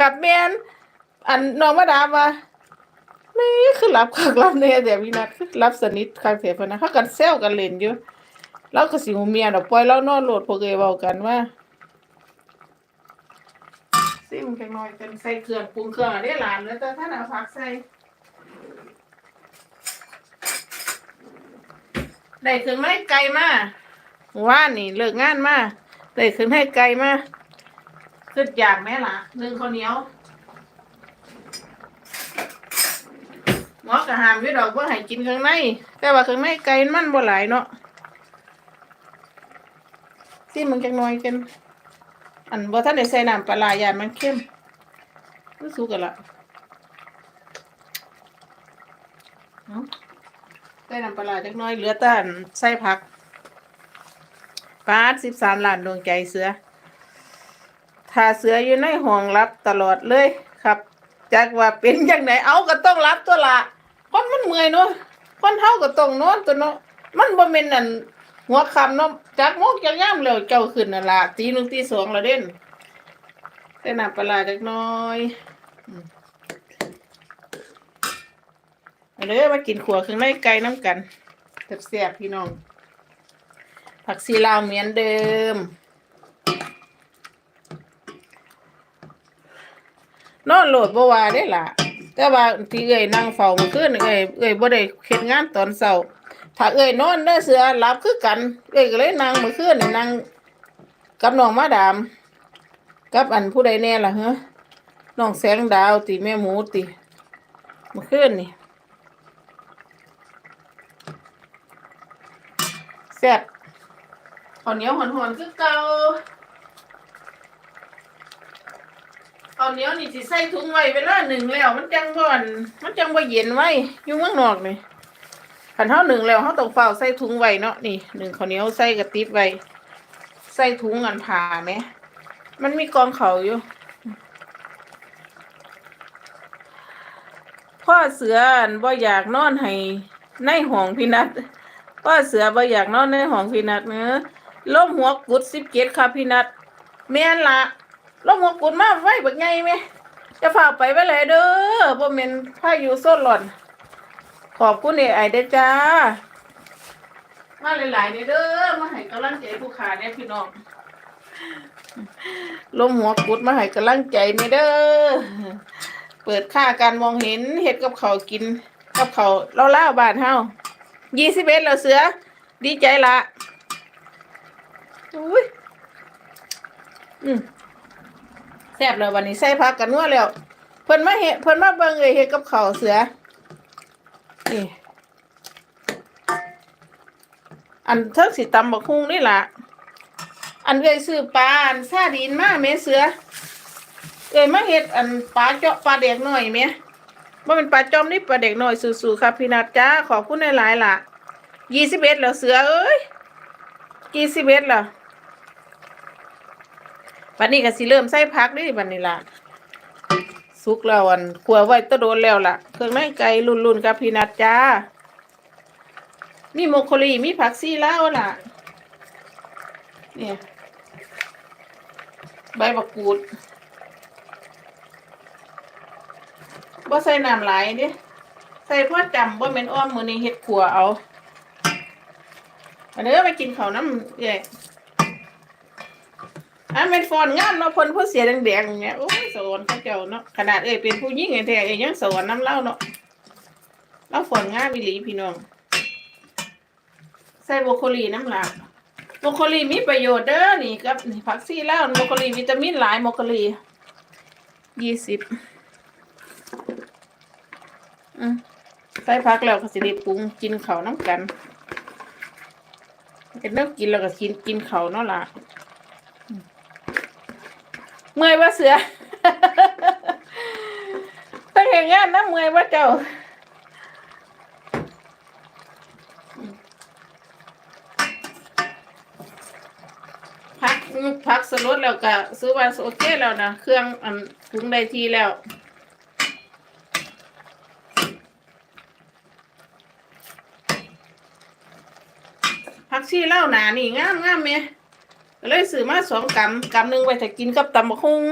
กับแมนอันน้องมาดามว่าไม่คือรับคักรับแน่แต่วินัทคือรับสนิทคักเสียพนะเขากันแซวกันเล่นอยู่เราก็สิหูเมียดอกปล่อยเรานอนโหลดพวกเอยเว้ากันว่าซิมแค่น้อยเป็นใส่เครื่องปรุงเครื่องอันนี้หลานแล้วแต่ท่านเอาผักใส่ได้เครื่องไม้ไก่มาว่านี่เลิกงานมาได้เครื่องให้ไก่มา ขึ้นอยากไหมล่ะหนึ่งข้าวเหนียวหมอกระหามอยู่ดอกว่าให้กินข้างในแต่ว่าข้างในไก่มันบ่หลายเนาะซิมันจังน้อยกัน อันบ่ทันได้ใส่น้ำปลาร้ายานมันเข้มรู้สุกกันละเนาะใส่น้ำปลาจักน้อยเหลือแต่ใส่ผักปาดสิบสามล้านดวงใจเสือ ถ้าเสืออยู่ในห้องรับตลอดเลยครับจักว่าเป็นอยังไงเอาก็ต้องรับตัวละคนมันเมื่อยเนาะคนเฮาก็ต้องนอนตัวเนาะมันบ่แม่นนั่นหัวคำเนาะจักโมกจักยามแล้วเจ้าขึ้นนั่นล่ะตีหนึ่งตีสองแล้วเด่นแต่น้ำปลาร้าจักน้อยเอาเด้อมากินขัวเครื่องในไก่น้ำกันแซ่บๆพี่น้องผักซีลาวเหมือนเดิม นอนโหลดบ่ว่าได้ล่ะ แต่ว่าที่เอ้ยนั่งเฝ้ามื่อคืนเอ้ยเอ้ยบ่ได้เฮ็ดงานตอนเช้าถ้าเอ้ยนอนเด้อเสือหลับคือกัน เอ้ยก็เลยนั่งมื่อคืนนั่งกับน้องมาดาม กับอันผู้ใดแน่ล่ะฮะน้องแสงดาวติแม่หมูติมื่อคืนนี่แซ่บข้าวเหนียวหอนๆคือเก่า เอาเหนียวนี่สิใส่ถุงไว้เวลาหนึ่งแล้ว มันจังบ่อนมันจังบ่เย็นไว้อยู่เมืองนอกนี่คันเฮาหนึ่งแล้วเฮาต้องเฝ้าใส่ถุงไว้เนาะนี่หนึ่งข้าวเหนียวใส่กระติบไว้ใส่ถุงอันผ่าไหมมันมีกองเขาอยู่ พ่อเสืออันบ่อยากนอนให้ในห้องพี่นัดพ่อเสือบ่อยากนอนในห้องพี่นัดเนื้อล้มหัวกุดสิบเจ็ดค่ะพี่นัดแม่นละ ลงหัวกุดมาไว้บักไงไหมจะฝากไปไว้เลยเด้อบ่แม่นพายุโซนหล่อน ขอบคุณเอไอเด้อจ้า มาหลายๆเด้อมาให้กำลังใจผู้ขาเนี่ยพี่น้องลงหัวกุดมาให้กำลังใจเนี่ยเด้อ เปิดค่าการมองเห็นเฮ็ดกับเขาวกิน กับเขาวเล่าๆบ้านเฮายี่สิบเอ็ดแล้วเสือ ดีใจละอุ้ย อืม แซ่บเลยวันนี้ใส่ผักกันนัวแล้วเพิ่นมาเฮ็ดเพิ่นมาเบิ่งเอ้ยเฮ็ดกับข้าวเสือนี่อันเทิงสิตำบักฮุ่งนี่ล่ะ อันเอ้ยซื้อปลาอันซาดีนมาแม่เสือเอ้ยมาเฮ็ดอันปลาเจาะปลาเด็กหน้อยแม่บ่เป็นปลาจอมนี่ปลาเด็กหน้อยสู้ๆครับพี่นัดจ้าขอบคุณหลายๆล่ะ21แล้วเสือเอ้ย21แล้ว วันนี้ก็สิเริ่มใส่พักนี่บันนี้ล่ะสุกแล้วอันขัวไว้ตะโดนแล้วล่ะ เครื่องในไก่รุ่นๆกับพี่นัดจ้า มีโมโคลีมีผักซี่แล้วล่ะ เนี่ย ใบบักกูดบ่ใส่น้ำหลายเดิใส่พ่อจำบ่แม่นอ้อมมือนี้เฮ็ดขัวเอาอันนี้ไปกินข้าวน้ำเอ้ย อันเป็นฟอนงามเนาะเพ่นผู้เสียแดงๆอย่างเงี้ยโอ้ยสอนเขาเจ้าเนาะขนาดเอ้ยเป็นผู้หญิงไงแท้เอ้ยยังสอนน้ำเล่าเนาะเล่าฟอนง่ามอีหลีพี่น้องใส่บรอกโคลีน้ำหลากบรอกโคลีมีประโยชน์เด้อนี่กับนี่ผักซี่แล้วโบรอกโคลีวิตามินหลายบรอกโคลียี่สิบอืมใส่ผักแล้วก็สิได้ปรุงกินเขาน้ำกันเป็นเนื้อกินแล้วก็กินกินเข้าเนาะล่ะ เมื่อยว่าเสือตั้งแต่งานนะเมื่อยว่าเจ้าพักพักสลดแล้วก็ซื้อมาโอเคแล้วนะเครื่องอันถึงได้ทีแล้วพักชีเล่าหนานี่งามงามเมีย ก็เลยซื้อมาสองกำกำหนึ่งไว้ถ้ากินกับตำบักหุ่ง